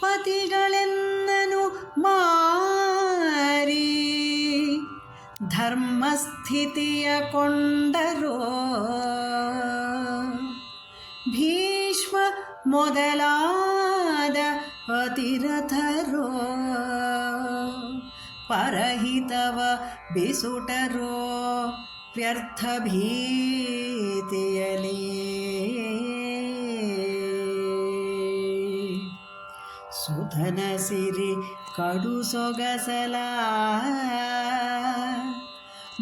ಪತಿಗಳೆನ್ನನು ಮಾರಿ ಧರ್ಮಸ್ಥಿತಿಯ ಕೊಂಡರೋ. ಭೀಷ್ಮ ಮೊದಲಾದ ಪತಿರಥರೋ. ಪರಹಿತವ ಬಿಸುಟರೋ ವ್ಯರ್ಥ ಭೀತಿಯಲಿ ಸುಧನ ಸಿರಿ ಕಡು ಸೊಗಸಲ.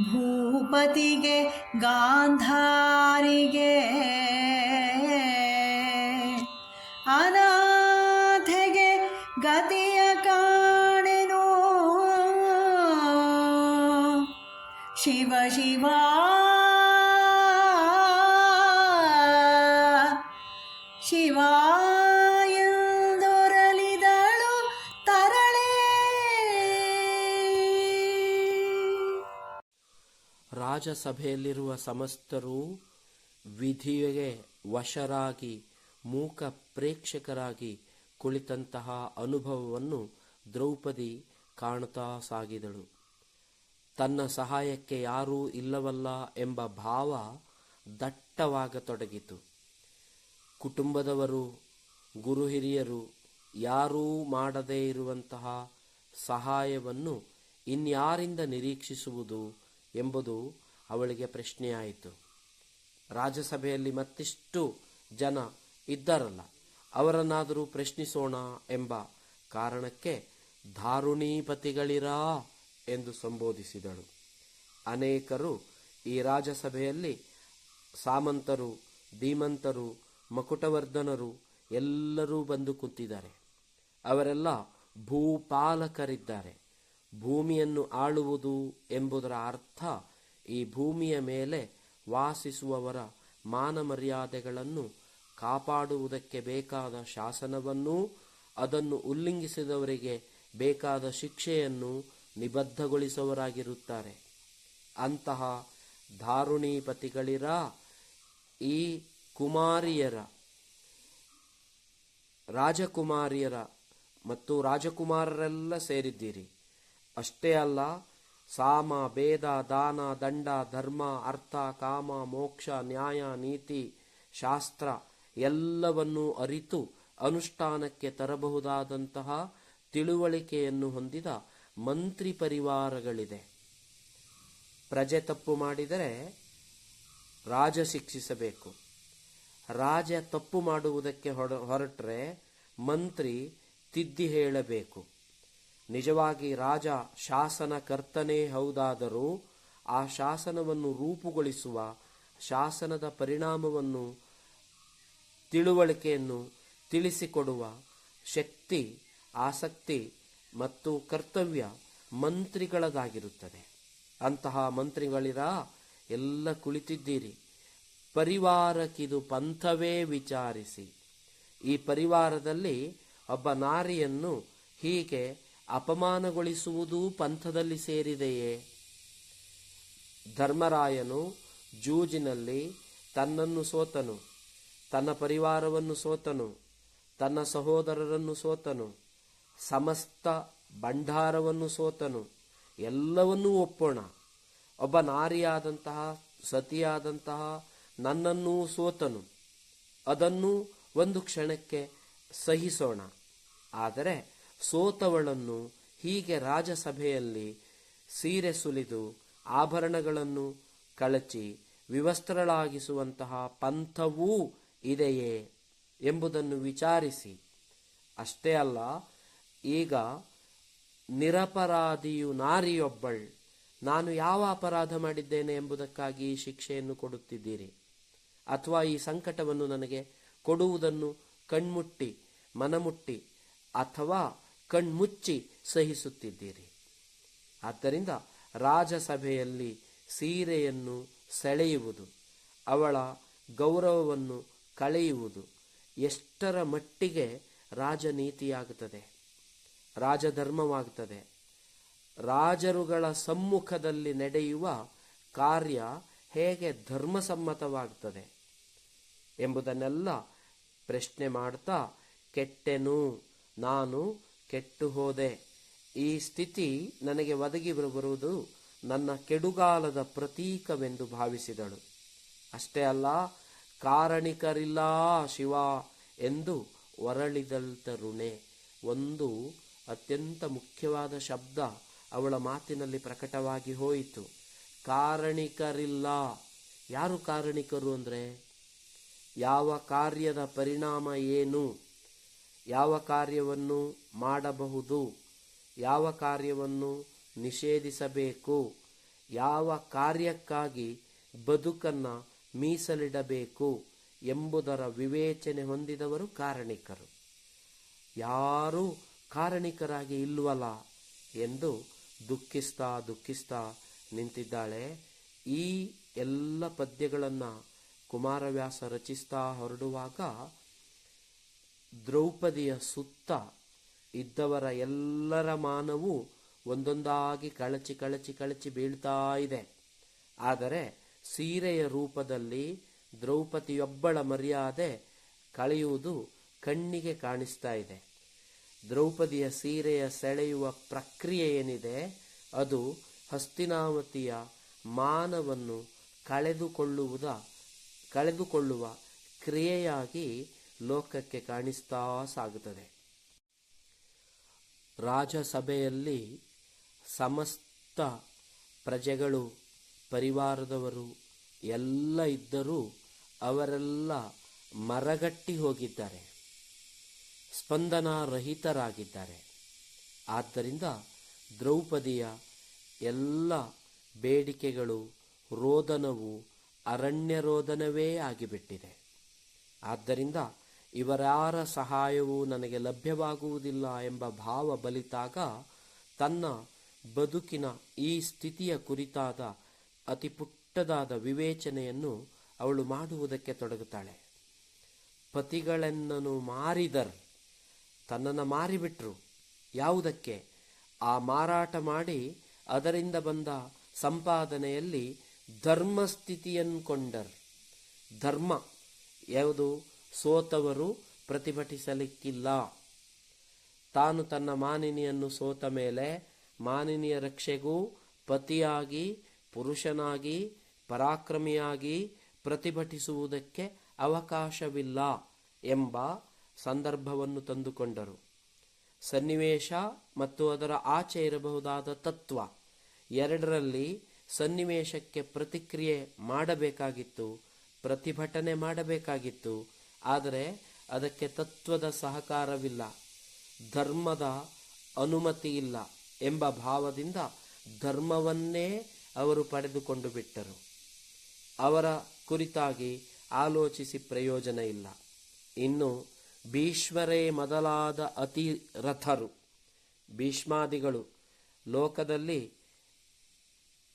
ಭೂಪತಿಗೆ ಗಾಂಧಾರಿಗೆ ಅನಾಥೆಗೆ ಗತಿಯ ಕಾಣೆನು. ಶಿವ ಶಿವ ರಾಜಸಭೆಯಲ್ಲಿರುವ ಸಮಸ್ತರೂ ವಿಧಿಗೆ ವಶರಾಗಿ, ಮೂಕ ಪ್ರೇಕ್ಷಕರಾಗಿ ಕುಳಿತಂತಹ ಅನುಭವವನ್ನು ದ್ರೌಪದಿ ಕಾಣುತ್ತಾ ಸಾಗಿದಳು. ತನ್ನ ಸಹಾಯಕ್ಕೆ ಯಾರೂ ಇಲ್ಲವಲ್ಲ ಎಂಬ ಭಾವ ದಟ್ಟವಾಗತೊಡಗಿತು. ಕುಟುಂಬದವರು, ಗುರು ಹಿರಿಯರು ಯಾರೂ ಮಾಡದೇ ಇರುವಂತಹ ಸಹಾಯವನ್ನು ಇನ್ಯಾರಿಂದ ನಿರೀಕ್ಷಿಸುವುದು ಎಂಬುದು ಅವಳಿಗೆ ಪ್ರಶ್ನೆಯಾಯಿತು. ರಾಜ್ಯಸಭೆಯಲ್ಲಿ ಮತ್ತಿಷ್ಟು ಜನ ಇದ್ದಾರಲ್ಲ, ಅವರನ್ನಾದರೂ ಪ್ರಶ್ನಿಸೋಣ ಎಂಬ ಕಾರಣಕ್ಕೆ ಧಾರುಣೀಪತಿಗಳಿರಾ ಎಂದು ಸಂಬೋಧಿಸಿದಳು. ಅನೇಕರು ಈ ರಾಜಸಭೆಯಲ್ಲಿ ಸಾಮಂತರು, ಧೀಮಂತರು, ಮಕುಟವರ್ಧನರು ಎಲ್ಲರೂ ಬಂದು ಕೂತಿದ್ದಾರೆ. ಅವರೆಲ್ಲ ಭೂಪಾಲಕರಿದ್ದಾರೆ. ಭೂಮಿಯನ್ನು ಆಳುವುದು ಎಂಬುದರ ಅರ್ಥ ಈ ಭೂಮಿಯ ಮೇಲೆ ವಾಸಿಸುವವರ ಮಾನ ಮರ್ಯಾದೆಗಳನ್ನು ಕಾಪಾಡುವುದಕ್ಕೆ ಬೇಕಾದ ಶಾಸನವನ್ನೂ ಅದನ್ನು ಉಲ್ಲಂಘಿಸಿದವರಿಗೆ ಬೇಕಾದ ಶಿಕ್ಷೆಯನ್ನು ನಿಬದ್ಧಗೊಳಿಸುವವರಾಗಿರುತ್ತಾರೆ. ಅಂತಹ ಧಾರುಣೀಪತಿಗಳಿರ? ಈ ಕುಮಾರಿಯರ, ರಾಜಕುಮಾರಿಯರ ಮತ್ತು ರಾಜಕುಮಾರರೆಲ್ಲ ಸೇರಿದ್ದೀರಿ. ಅಷ್ಟೇ ಅಲ್ಲ ಸಾಮ, ಭೇದ, ದಾನ, ದಂಡ, ಧರ್ಮ, ಅರ್ಥ, ಕಾಮ, ಮೋಕ್ಷ, ನ್ಯಾಯ, ನೀತಿ, ಶಾಸ್ತ್ರ ಎಲ್ಲವನ್ನೂ ಅರಿತು ಅನುಷ್ಠಾನಕ್ಕೆ ತರಬಹುದಾದಂತಹ ತಿಳುವಳಿಕೆಯನ್ನು ಹೊಂದಿದ ಮಂತ್ರಿ ಪರಿವಾರಗಳಿದೆ. ಪ್ರಜೆ ತಪ್ಪು ಮಾಡಿದರೆ ರಾಜ ಶಿಕ್ಷಿಸಬೇಕು. ರಾಜ ತಪ್ಪು ಮಾಡುವುದಕ್ಕೆ ಹೊರಟರೆ ಮಂತ್ರಿ ತಿದ್ದಿ ಹೇಳಬೇಕು. ನಿಜವಾಗಿ ರಾಜ ಶಾಸನ ಕರ್ತನೇ ಹೌದಾದರೂ ಆ ಶಾಸನವನ್ನು ರೂಪುಗೊಳಿಸುವ, ಶಾಸನದ ಪರಿಣಾಮವನ್ನು ತಿಳುವಳಿಕೆಯನ್ನು ತಿಳಿಸಿಕೊಡುವ ಶಕ್ತಿ, ಆಸಕ್ತಿ ಮತ್ತು ಕರ್ತವ್ಯ ಮಂತ್ರಿಗಳದಾಗಿರುತ್ತದೆ ಅಂತಹ ಮಂತ್ರಿಗಳಿರ? ಎಲ್ಲ ಕುಳಿತಿದ್ದೀರಿ. ಪರಿವಾರಕ್ಕಿದು ಪಂಥವೇ ವಿಚಾರಿಸಿ. ಈ ಪರಿವಾರದಲ್ಲಿ ಒಬ್ಬ ನಾರಿಯನ್ನು ಹೀಗೆ ಅಪಮಾನಗೊಳಿಸುವುದೂ ಪಂಥದಲ್ಲಿ ಸೇರಿದೆಯೇ? ಧರ್ಮರಾಯನು ಜೂಜಿನಲ್ಲಿ ತನ್ನನ್ನು ಸೋತನು, ತನ್ನ ಪರಿವಾರವನ್ನು ಸೋತನು, ತನ್ನ ಸಹೋದರರನ್ನು ಸೋತನು, ಸಮಸ್ತ ಭಂಡಾರವನ್ನು ಸೋತನು, ಎಲ್ಲವನ್ನೂ ಒಪ್ಪೋಣ. ಒಬ್ಬ ನಾರಿಯಾದಂತಹ, ಸತಿಯಾದಂತಹ ನನ್ನನ್ನೂ ಸೋತನು. ಅದನ್ನು ಒಂದು ಕ್ಷಣಕ್ಕೆ ಸಹಿಸೋಣ. ಆದರೆ ಸೋತವಳನ್ನು ಹೀಗೆ ರಾಜಸಭೆಯಲ್ಲಿ ಸೀರೆ ಸುಲಿದು ಆಭರಣಗಳನ್ನು ಕಳಚಿ ವಿವಸ್ತ್ರಳಾಗಿಸುವಂತಹ ಪಂಥವೂ ಇದೆಯೇ ಎಂಬುದನ್ನು ವಿಚಾರಿಸಿ. ಅಷ್ಟೇ ಅಲ್ಲ, ಈಗ ನಿರಪರಾಧಿಯು ನಾರಿಯೊಬ್ಬಳ್, ನಾನು ಯಾವ ಅಪರಾಧ ಮಾಡಿದ್ದೇನೆ ಎಂಬುದಕ್ಕಾಗಿ ಈ ಶಿಕ್ಷೆಯನ್ನು ಕೊಡುತ್ತಿದ್ದೀರಿ? ಅಥವಾ ಈ ಸಂಕಟವನ್ನು ನನಗೆ ಕೊಡುವುದನ್ನು ಕಣ್ಮುಟ್ಟಿ, ಮನಮುಟ್ಟಿ, ಅಥವಾ ಕಣ್ಮುಚ್ಚಿ ಸಹಿಸುತ್ತಿದ್ದೀರಿ. ಆದ್ದರಿಂದ ರಾಜಸಭೆಯಲ್ಲಿ ಸೀರೆಯನ್ನು ಸೆಳೆಯುವುದು, ಅವಳ ಗೌರವವನ್ನು ಕಳೆಯುವುದು ಎಷ್ಟರ ಮಟ್ಟಿಗೆ ರಾಜನೀತಿಯಾಗುತ್ತದೆ, ರಾಜಧರ್ಮವಾಗುತ್ತದೆ. ರಾಜರುಗಳ ಸಮ್ಮುಖದಲ್ಲಿ ನಡೆಯುವ ಕಾರ್ಯ ಹೇಗೆ ಧರ್ಮಸಮ್ಮತವಾಗುತ್ತದೆ ಎಂಬುದನ್ನೆಲ್ಲ ಪ್ರಶ್ನೆ ಮಾಡ್ತಾ ಕೆಟ್ಟೆನು, ನಾನು ಕೆಟ್ಟು ಹೋದೆ ಈ ಸ್ಥಿತಿ ನನಗೆ ಒದಗಿ ಬರುವುದು ನನ್ನ ಕೆಡುಗಾಲದ ಪ್ರತೀಕವೆಂದು ಭಾವಿಸಿದಳು. ಅಷ್ಟೇ ಅಲ್ಲ, ಕಾರಣಿಕರಿಲ್ಲ ಶಿವ ಎಂದು ಒರಳಿದಳ್ತರುಣೆ ಒಂದು ಅತ್ಯಂತ ಮುಖ್ಯವಾದ ಶಬ್ದ ಅವಳ ಮಾತಿನಲ್ಲಿ ಪ್ರಕಟವಾಗಿ ಹೋಯಿತು. ಕಾರಣಿಕರಿಲ್ಲ. ಯಾರು ಕಾರಣಿಕರು ಅಂದರೆ? ಯಾವ ಕಾರ್ಯದ ಪರಿಣಾಮ ಏನು? ಯಾವ ಕಾರ್ಯವನ್ನು ಮಾಡಬಹುದು, ಯಾವ ಕಾರ್ಯವನ್ನು ನಿಷೇಧಿಸಬೇಕು, ಯಾವ ಕಾರ್ಯಕ್ಕಾಗಿ ಬದುಕನ್ನು ಮೀಸಲಿಡಬೇಕು ಎಂಬುದರ ವಿವೇಚನೆ ಹೊಂದಿದವರು ಕಾರಣಿಕರು. ಯಾರೂ ಕಾರಣಿಕರಾಗಿ ಇಲ್ವಲ್ಲ ಎಂದು ದುಃಖಿಸ್ತಾ ದುಃಖಿಸ್ತಾ ನಿಂತಿದ್ದಾಳೆ. ಈ ಎಲ್ಲ ಪದ್ಯಗಳನ್ನು ಕುಮಾರವ್ಯಾಸ ರಚಿಸ್ತಾ ಹೊರಡುವಾಗ ದ್ರೌಪದಿಯ ಸುತ್ತ ಇದ್ದವರ ಎಲ್ಲರ ಮಾನವು ಒಂದೊಂದಾಗಿ ಕಳಚಿ ಕಳಚಿ ಕಳಚಿ ಬೀಳ್ತಾ ಇದೆ. ಆದರೆ ಸೀರೆಯ ರೂಪದಲ್ಲಿ ದ್ರೌಪದಿಯೊಬ್ಬಳ ಮರ್ಯಾದೆ ಕಳೆಯುವುದು ಕಣ್ಣಿಗೆ ಕಾಣಿಸ್ತಾ ಇದೆ. ದ್ರೌಪದಿಯ ಸೀರೆಯ ಸೆಳೆಯುವ ಪ್ರಕ್ರಿಯೆ ಏನಿದೆ? ಅದು ಹಸ್ತಿನಾವತಿಯ ಮಾನವನ್ನು ಕಳೆದುಕೊಳ್ಳುವುದ, ಕಳೆದುಕೊಳ್ಳುವ ಕ್ರಿಯೆಯಾಗಿ ಲೋಕಕ್ಕೆ ಕಾಣಿಸ್ತಾ ಸಾಗುತ್ತದೆ. ರಾಜಸಭೆಯಲ್ಲಿ ಸಮಸ್ತ ಪ್ರಜೆಗಳು, ಪರಿವಾರದವರು ಎಲ್ಲ ಇದ್ದರೂ ಅವರೆಲ್ಲ ಮರಗಟ್ಟಿ ಹೋಗಿದ್ದಾರೆ. ಸ್ಪಂದನಾರಹಿತರಾಗಿದ್ದಾರೆ. ಆದ್ದರಿಂದ ದ್ರೌಪದಿಯ ಎಲ್ಲ ಬೇಡಿಕೆಗಳು, ರೋದನವು ಅರಣ್ಯ ರೋದನವೇ ಆಗಿಬಿಟ್ಟಿದೆ. ಆದ್ದರಿಂದ ಇವರ್ಯಾರ ಸಹಾಯವೂ ನನಗೆ ಲಭ್ಯವಾಗುವುದಿಲ್ಲ ಎಂಬ ಭಾವ ಬಲಿತಾಗ ತನ್ನ ಬದುಕಿನ ಈ ಸ್ಥಿತಿಯ ಕುರಿತಾದ ಅತಿ ಪುಟ್ಟದಾದ ವಿವೇಚನೆಯನ್ನು ಅವಳು ಮಾಡುವುದಕ್ಕೆ ತೊಡಗುತ್ತಾಳೆ. ಪತಿಗಳೆನ್ನನು ಮಾರಿದರ್, ತನ್ನನ್ನು ಮಾರಿಬಿಟ್ರು. ಯಾವುದಕ್ಕೆ? ಆ ಮಾರಾಟ ಮಾಡಿ ಅದರಿಂದ ಬಂದ ಸಂಪಾದನೆಯಲ್ಲಿ ಧರ್ಮಸ್ಥಿತಿಯನ್ನು ಕೊಂಡರ್ ಧರ್ಮ ಯಾವುದು? ಸೋತವರು ಪ್ರತಿಭಟಿಸಲಿಕ್ಕಿಲ್ಲ. ತಾನು ತನ್ನ ಮಾನಿನಿಯನ್ನು ಸೋತ ಮೇಲೆ ಮಾನಿನಿಯ ರಕ್ಷೆಗೂ ಪತಿಯಾಗಿ, ಪುರುಷನಾಗಿ, ಪರಾಕ್ರಮಿಯಾಗಿ ಪ್ರತಿಭಟಿಸುವುದಕ್ಕೆ ಅವಕಾಶವಿಲ್ಲ ಎಂಬ ಸಂದರ್ಭವನ್ನು ತಂದುಕೊಂಡರು. ಸನ್ನಿವೇಶ ಮತ್ತು ಅದರ ಆಚೆ ಇರಬಹುದಾದ ತತ್ವ ಎರಡರಲ್ಲಿ ಸನ್ನಿವೇಶಕ್ಕೆ ಪ್ರತಿಕ್ರಿಯೆ ಮಾಡಬೇಕಾಗಿತ್ತು, ಪ್ರತಿಭಟನೆ ಮಾಡಬೇಕಾಗಿತ್ತು ಆದರೆ ಅದಕ್ಕೆ ತತ್ವದ ಸಹಕಾರವಿಲ್ಲ, ಧರ್ಮದ ಅನುಮತಿ ಇಲ್ಲ ಎಂಬ ಭಾವದಿಂದ ಧರ್ಮವನ್ನೇ ಅವರು ಪಡೆದುಕೊಂಡು ಬಿಟ್ಟರು. ಅವರ ಕುರಿತಾಗಿ ಆಲೋಚಿಸಿ ಪ್ರಯೋಜನ ಇಲ್ಲ. ಇನ್ನು ಭೀಷ್ಮರೇ ಮೊದಲಾದ ಅತಿ ರಥರು ಭೀಷ್ಮಾದಿಗಳು ಲೋಕದಲ್ಲಿ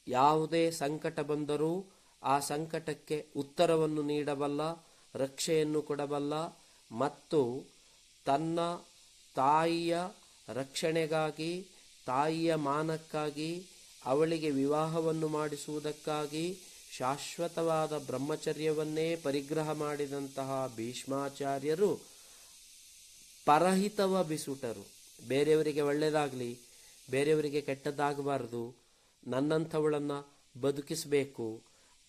ಯಾವುದೇ ಸಂಕಟ ಬಂದರೂ ಆ ಸಂಕಟಕ್ಕೆ ಉತ್ತರವನ್ನು ನೀಡಬಲ್ಲ ರಕ್ಷೆಯನ್ನು ಕೊಡಬಲ್ಲ ಮತ್ತು ತನ್ನ ತಾಯಿಯ ರಕ್ಷಣೆಗಾಗಿ, ತಾಯಿಯ ಮಾನಕ್ಕಾಗಿ, ಅವಳಿಗೆ ವಿವಾಹವನ್ನು ಮಾಡಿಸುವುದಕ್ಕಾಗಿ ಶಾಶ್ವತವಾದ ಬ್ರಹ್ಮಚರ್ಯವನ್ನೇ ಪರಿಗ್ರಹ ಮಾಡಿದಂತಹ ಭೀಷ್ಮಾಚಾರ್ಯರು ಪರಹಿತವ ಬಿಸುಟರು. ಬೇರೆಯವರಿಗೆ ಒಳ್ಳೆಯದಾಗಲಿ, ಬೇರೆಯವರಿಗೆ ಕೆಟ್ಟದ್ದಾಗಬಾರದು. ನನ್ನಂಥವಳನ್ನು ಬದುಕಿಸಬೇಕು,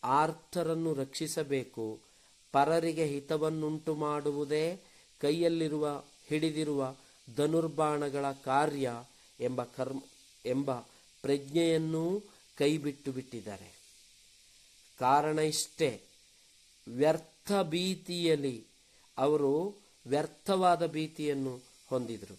ಆರ್ಥರನ್ನು ರಕ್ಷಿಸಬೇಕು. ಪರರಿಗೆ ಹಿತವನ್ನುಂಟು ಮಾಡುವುದೇ ಕೈಯಲ್ಲಿರುವ ಹಿಡಿದಿರುವ ಧನುರ್ಬಾಣಗಳ ಕಾರ್ಯ ಎಂಬ ಕರ್ಮ ಎಂಬ ಪ್ರಜ್ಞೆಯನ್ನೂ ಕೈಬಿಟ್ಟು ಬಿಟ್ಟಿದ್ದಾರೆ. ಕಾರಣ ಇಷ್ಟೇ, ವ್ಯರ್ಥ ಭೀತಿಯಲ್ಲಿ ಅವರು ವ್ಯರ್ಥವಾದ ಭೀತಿಯನ್ನು ಹೊಂದಿದರು.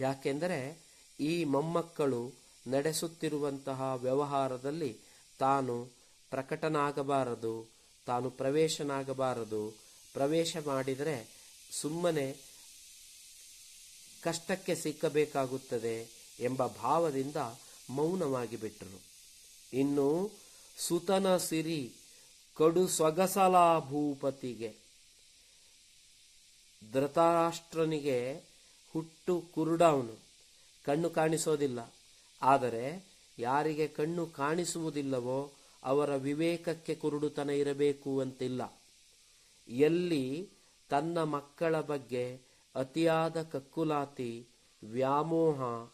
ಯಾಕೆಂದರೆ ಈ ಮೊಮ್ಮಕ್ಕಳು ನಡೆಸುತ್ತಿರುವಂತಹ ವ್ಯವಹಾರದಲ್ಲಿ ತಾನು ಪ್ರಕಟನಾಗಬಾರದು ತಾನು ಪ್ರವೇಶನಾಗಬಾರದು. ಪ್ರವೇಶ ಮಾಡಿದರೆ ಸುಮ್ಮನೆ ಕಷ್ಟಕ್ಕೆ ಸಿಕ್ಕಬೇಕಾಗುತ್ತದೆ ಎಂಬ ಭಾವದಿಂದ ಮೌನವಾಗಿ ಬಿಟ್ಟರು. ಇನ್ನು ಸುತನ ಸಿರಿ ಕಡು ಸೊಗಸಲ ಭೂಪತಿಗೆ ಧೃತರಾಷ್ಟ್ರನಿಗೆ ಹುಟ್ಟು ಕುರುಡವನು. ಕಣ್ಣು ಕಾಣಿಸೋದಿಲ್ಲ. ಆದರೆ ಯಾರಿಗೆ ಕಣ್ಣು ಕಾಣಿಸುವುದಿಲ್ಲವೋ ಅವರ ವಿವೇಕಕ್ಕೆ ಕುರುಡುತನ ಇರಬೇಕು ಅಂತಿಲ್ಲ. ಎಲ್ಲಿ ತನ್ನ ಮಕ್ಕಳ ಬಗ್ಗೆ ಅತಿಯಾದ ಕಕ್ಕುಲಾತಿ, ವ್ಯಾಮೋಹ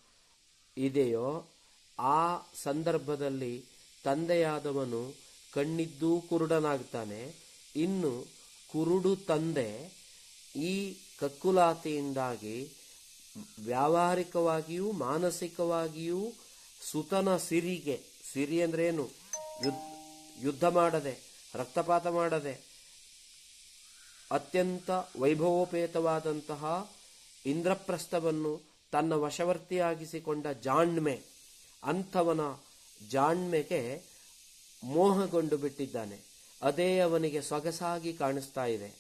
ಇದೆಯೋ, ಆ ಸಂದರ್ಭದಲ್ಲಿ ತಂದೆಯಾದವನು ಕಣ್ಣಿದ್ದೂ ಕುರುಡನಾಗ್ತಾನೆ. ಇನ್ನು ಕುರುಡು ತಂದೆ ಈ ಕಕ್ಕುಲಾತಿಯಿಂದಾಗಿ ವ್ಯಾವಹಾರಿಕವಾಗಿಯೂ ಮಾನಸಿಕವಾಗಿಯೂ ಸುತನ ಸಿರಿಗೆ, ಸಿರಿ ಅಂದ್ರೇನು? ಯುದ್ಧ ಮಾಡದೆ, ರಕ್ತಪಾತ ಮಾಡದೆ, ಅತ್ಯಂತ ವೈಭವೋಪೇತವಾದಂತಹ ಇಂದ್ರಪ್ರಸ್ಥವನ್ನು ತನ್ನ ವಶವರ್ತಿಯಾಗಿಸಿಕೊಂಡ ಜಾಣ್ಮೆ, ಅಂಥವನ ಜಾಣ್ಮೆಗೆ ಮೋಹಗೊಂಡು ಬಿಟ್ಟಿದ್ದಾನೆ. ಅದೇ ಅವನಿಗೆ ಸೊಗಸಾಗಿ ಕಾಣಿಸ್ತಾ ಇದೆ.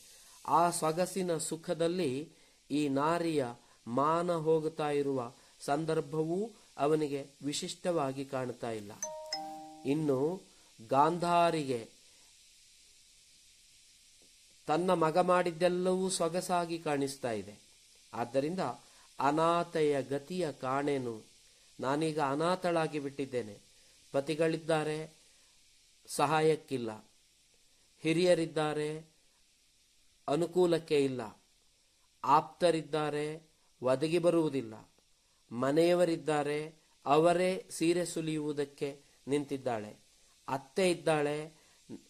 ಆ ಸೊಗಸಿನ ಸುಖದಲ್ಲಿ ಈ ನಾರಿಯ ಮಾನ ಹೋಗುತ್ತಾ ಇರುವ ಸಂದರ್ಭವೂ ಅವನಿಗೆ ವಿಶಿಷ್ಟವಾಗಿ ಕಾಣ್ತಾ ಇಲ್ಲ. ಇನ್ನು ಗಾಂಧಾರಿಗೆ ತನ್ನ ಮಗ ಮಾಡಿದ್ದೆಲ್ಲವೂ ಸೊಗಸಾಗಿ ಕಾಣಿಸ್ತಾ ಇದೆ. ಆದ್ದರಿಂದ ಅನಾಥೆಯ ಗತಿಯ ಕಾಣೆನು ನಾನೀಗ ಅನಾಥಳಾಗಿ ಬಿಟ್ಟಿದ್ದೇನೆ. ಪತಿಗಳಿದ್ದಾರೆ, ಸಹಾಯಕ್ಕಿಲ್ಲ. ಹಿರಿಯರಿದ್ದಾರೆ, ಅನುಕೂಲಕ್ಕೆ ಇಲ್ಲ. ಆಪ್ತರಿದ್ದಾರೆ, ಒದಗಿ ಬರುವುದಿಲ್ಲ. ಮನೆಯವರಿದ್ದಾರೆ, ಅವರೇ ಸೀರೆ ಸುಲಿಯುವುದಕ್ಕೆ ನಿಂತಿದ್ದಾಳೆ. ಅತ್ತೆ ಇದ್ದಾಳೆ,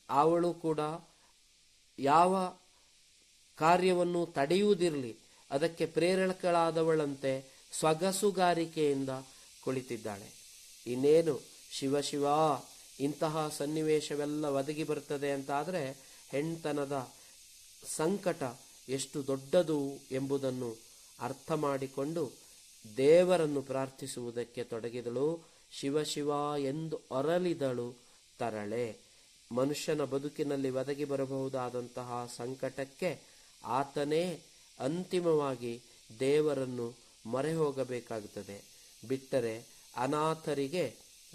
ಅವಳು ಕೂಡ ಯಾವ ಕಾರ್ಯವನ್ನು ತಡೆಯುವುದಿರಲಿ, ಅದಕ್ಕೆ ಪ್ರೇರಕಳಾದವಳಂತೆ ಸೊಗಸುಗಾರಿಕೆಯಿಂದ ಕುಳಿತಿದ್ದಾಳೆ. ಇನ್ನೇನು, ಶಿವ ಶಿವ, ಇಂತಹ ಸನ್ನಿವೇಶವೆಲ್ಲ ಒದಗಿ ಬರ್ತದೆ ಅಂತಾದರೆ ಹೆಣ್ತನದ ಸಂಕಟ ಎಷ್ಟು ದೊಡ್ಡದು ಎಂಬುದನ್ನು ಅರ್ಥ ಮಾಡಿಕೊಂಡು ದೇವರನ್ನು ಪ್ರಾರ್ಥಿಸುವುದಕ್ಕೆ ತೊಡಗಿದಳು. ಶಿವ ಶಿವ ಎಂದು ಅರಳಿದಳು ತರಳೆ. ಮನುಷ್ಯನ ಬದುಕಿನಲ್ಲಿ ಒದಗಿ ಬರಬಹುದಾದಂತಹ ಸಂಕಟಕ್ಕೆ ಆತನೇ ಅಂತಿಮವಾಗಿ ದೇವರನ್ನು ಮೊರೆ ಹೋಗಬೇಕಾಗುತ್ತದೆ ಬಿಟ್ಟರೆ ಅನಾಥರಿಗೆ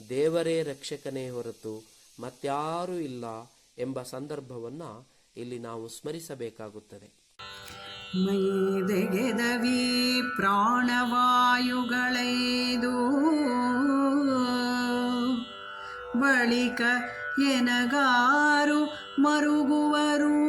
ದೇವರೇ ರಕ್ಷಕನೇ ಹೊರತು ಮತ್ಯಾರೂ ಇಲ್ಲ ಎಂಬ ಸಂದರ್ಭವನ್ನು ಇಲ್ಲಿ ನಾವು ಸ್ಮರಿಸಬೇಕಾಗುತ್ತದೆ. ಮೈದೆಗೆದವಿ ಪ್ರಾಣವಾಯುಗಳೈದು ಬಳಿಕ ಎನಗಾರು ಮರುಗುವರು.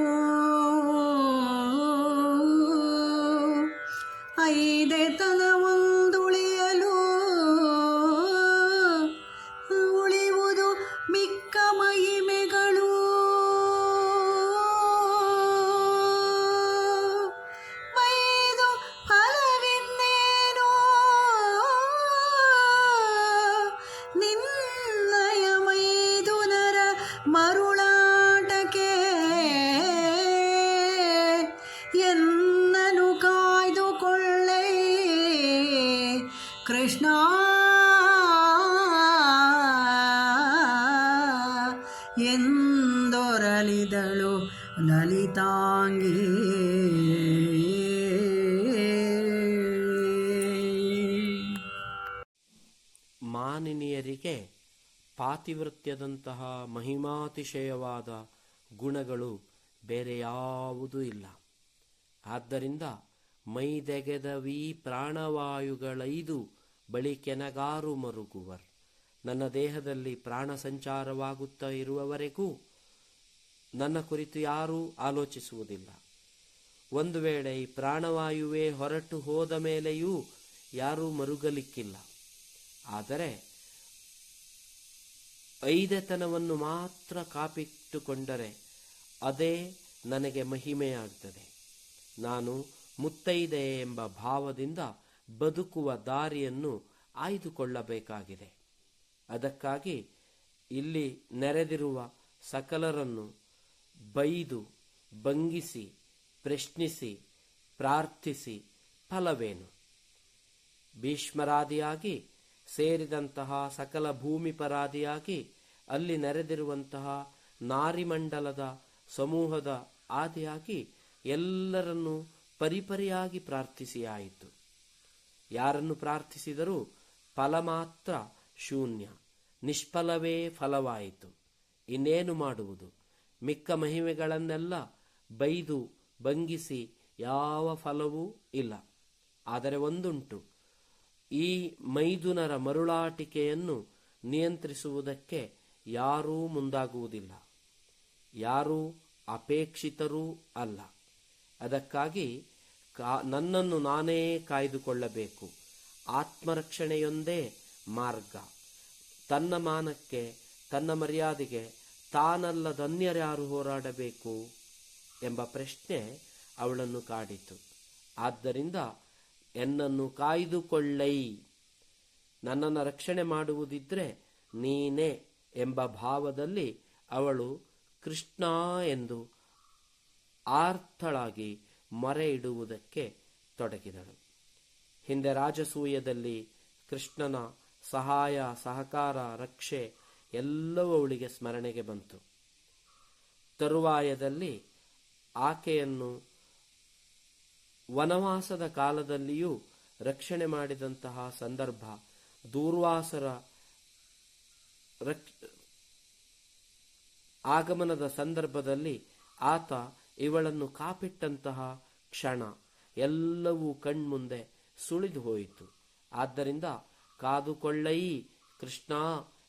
ಮಾನಿನಿಯರಿಗೆ ಪಾತಿವೃತ್ಯದಂತಹ ಮಹಿಮಾತಿಶಯವಾದ ಗುಣಗಳು ಬೇರೆ ಯಾವುದೂ ಇಲ್ಲ. ಆದ್ದರಿಂದ ಮೈದೆಗೆದವೀ ಪ್ರಾಣವಾಯುಗಳೈದು ಬಳಿಕೆನಗಾರು ಮರುಗುವರ್. ನನ್ನ ದೇಹದಲ್ಲಿ ಪ್ರಾಣ ಸಂಚಾರವಾಗುತ್ತಾ ಇರುವವರೆಗೂ ನನ್ನ ಕುರಿತು ಯಾರೂ ಆಲೋಚಿಸುವುದಿಲ್ಲ. ಒಂದು ವೇಳೆ ಈ ಪ್ರಾಣವಾಯುವೇ ಹೊರಟು ಹೋದ ಮೇಲೆಯೂ ಯಾರೂ ಮರುಗಲಿಕ್ಕಿಲ್ಲ. ಆದರೆ ಐದೆತನವನ್ನು ಮಾತ್ರ ಕಾಪಿಟ್ಟುಕೊಂಡರೆ ಅದೇ ನನಗೆ ಮಹಿಮೆಯಾಗ್ತದೆ. ನಾನು ಮುತ್ತೈದೆ ಎಂಬ ಭಾವದಿಂದ ಬದುಕುವ ದಾರಿಯನ್ನು ಆಯ್ದುಕೊಳ್ಳಬೇಕಾಗಿದೆ. ಅದಕ್ಕಾಗಿ ಇಲ್ಲಿ ನೆರೆದಿರುವ ಸಕಲರನ್ನು ಬೈದು, ಬಂಗಿಸಿ, ಪ್ರಶ್ನಿಸಿ, ಪ್ರಾರ್ಥಿಸಿ ಫಲವೇನು? ಭೀಷ್ಮರಾದಿಯಾಗಿ ಸೇರಿದಂತಹ ಸಕಲ ಭೂಮಿ ಪರಾದಿಯಾಗಿ ಅಲ್ಲಿ ನೆರೆದಿರುವಂತಹ ನಾರಿಮಂಡಲದ ಸಮೂಹದ ಆದಿಯಾಗಿ ಎಲ್ಲರನ್ನು ಪರಿಪರಿಯಾಗಿ ಪ್ರಾರ್ಥಿಸಿಯಾಯಿತು. ಯಾರನ್ನು ಪ್ರಾರ್ಥಿಸಿದರೂ ಫಲ ಮಾತ್ರ ಶೂನ್ಯ, ನಿಷ್ಫಲವೇ ಫಲವಾಯಿತು. ಇನ್ನೇನು ಮಾಡುವುದು? ಮಿಕ್ಕ ಮಹಿಮೆಗಳನ್ನೆಲ್ಲ ಬೈದು ಬಂಗಿಸಿ ಯಾವ ಫಲವೂ ಇಲ್ಲ. ಆದರೆ ಒಂದುಂಟು ಈ ಮೈದುನರ ಮರುಳಾಟಿಕೆಯನ್ನು ನಿಯಂತ್ರಿಸುವುದಕ್ಕೆ ಯಾರೂ ಮುಂದಾಗುವುದಿಲ್ಲ. ಯಾರೂ ಅಪೇಕ್ಷಿತರೂ ಅಲ್ಲ. ಅದಕ್ಕಾಗಿ ನನ್ನನ್ನು ನಾನೇ ಕಾಯ್ದುಕೊಳ್ಳಬೇಕು. ಆತ್ಮರಕ್ಷಣೆಯೊಂದೇ ಮಾರ್ಗ. ತನ್ನ ಮಾನಕ್ಕೆ, ತನ್ನ ಮರ್ಯಾದೆಗೆ ತಾನಲ್ಲದನ್ಯರ್ಯಾರು ಹೋರಾಡಬೇಕು ಎಂಬ ಪ್ರಶ್ನೆ ಅವಳನ್ನು ಕಾಡಿತು. ಆದ್ದರಿಂದ ಎನ್ನನ್ನು ಕಾಯ್ದುಕೊಳ್ಳೈ. ನನ್ನನ್ನು ರಕ್ಷಣೆ ಮಾಡುವುದಿದ್ರೆ ನೀನೇ ಎಂಬ ಭಾವದಲ್ಲಿ ಅವಳು ಕೃಷ್ಣ ಎಂದು ಆರ್ಥಳಾಗಿ ಮೊರೆ ಇಡುವುದಕ್ಕೆ ತೊಡಗಿದಳು. ಹಿಂದೆ ರಾಜಸೂಯದಲ್ಲಿ ಕೃಷ್ಣನ ಸಹಾಯ, ಸಹಕಾರ, ರಕ್ಷೆ ಎಲ್ಲವೂ ಅವಳಿಗೆ ಸ್ಮರಣೆಗೆ ಬಂತು. ತರುವಾಯದಲ್ಲಿ ಆಕೆಯನ್ನು ವನವಾಸದ ಕಾಲದಲ್ಲಿಯೂ ರಕ್ಷಣೆ ಮಾಡಿದಂತಹ ಸಂದರ್ಭ, ದೂರ್ವಾಸರ ಆಗಮನದ ಸಂದರ್ಭದಲ್ಲಿ ಆತ ಇವಳನ್ನು ಕಾಪಿಟ್ಟಂತಹ ಕ್ಷಣ ಎಲ್ಲವೂ ಕಣ್ಮುಂದೆ ಸುಳಿದು ಹೋಯಿತು. ಆದ್ದರಿಂದ ಕಾದುಕೊಳ್ಳಯಿ ಕೃಷ್ಣ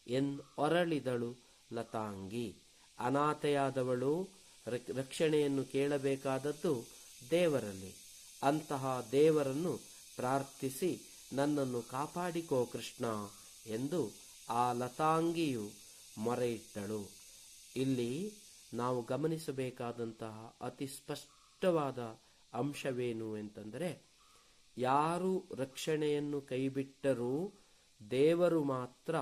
ಎನ್ ಒರಳಿದಳು ಲತಾಂಗಿ. ಅನಾಥೆಯಾದವಳು ರಕ್- ರಕ್ಷಣೆಯನ್ನು ಕೇಳಬೇಕಾದದ್ದು ದೇವರಲ್ಲಿ. ಅಂತಹ ದೇವರನ್ನು ಪ್ರಾರ್ಥಿಸಿ ನನ್ನನ್ನು ಕಾಪಾಡಿಕೋ ಕೃಷ್ಣ ಎಂದು ಆ ಲತಾಂಗಿಯು ಮೊರೆಯಿಟ್ಟಳು. ಇಲ್ಲಿ ನಾವು ಗಮನಿಸಬೇಕಾದಂತಹ ಅತಿ ಸ್ಪಷ್ಟವಾದ ಅಂಶವೇನು ಎಂತಂದರೆ, ಯಾರು ರಕ್ಷಣೆಯನ್ನು ಕೈಬಿಟ್ಟರೂ ದೇವರು ಮಾತ್ರ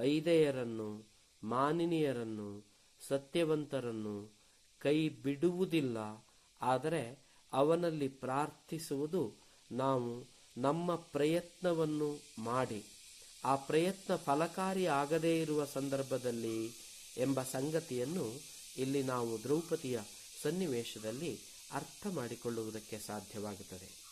ಐದೆಯರನ್ನು, ಮಾನಿನಿಯರನ್ನು, ಸತ್ಯವಂತರನ್ನು ಕೈ ಬಿಡುವುದಿಲ್ಲ ಆದರೆ ಅವನಲ್ಲಿ ಪ್ರಾರ್ಥಿಸುವುದು ನಾವು ನಮ್ಮ ಪ್ರಯತ್ನವನ್ನು ಮಾಡಿ. ಆ ಪ್ರಯತ್ನ ಫಲಕಾರಿ ಆಗದೇ ಇರುವ ಸಂದರ್ಭದಲ್ಲಿ ಎಂಬ ಸಂಗತಿಯನ್ನು ಇಲ್ಲಿ ನಾವು ದ್ರೌಪದಿಯ ಸನ್ನಿವೇಶದಲ್ಲಿ ಅರ್ಥ ಮಾಡಿಕೊಳ್ಳುವುದಕ್ಕೆ ಸಾಧ್ಯವಾಗುತ್ತದೆ.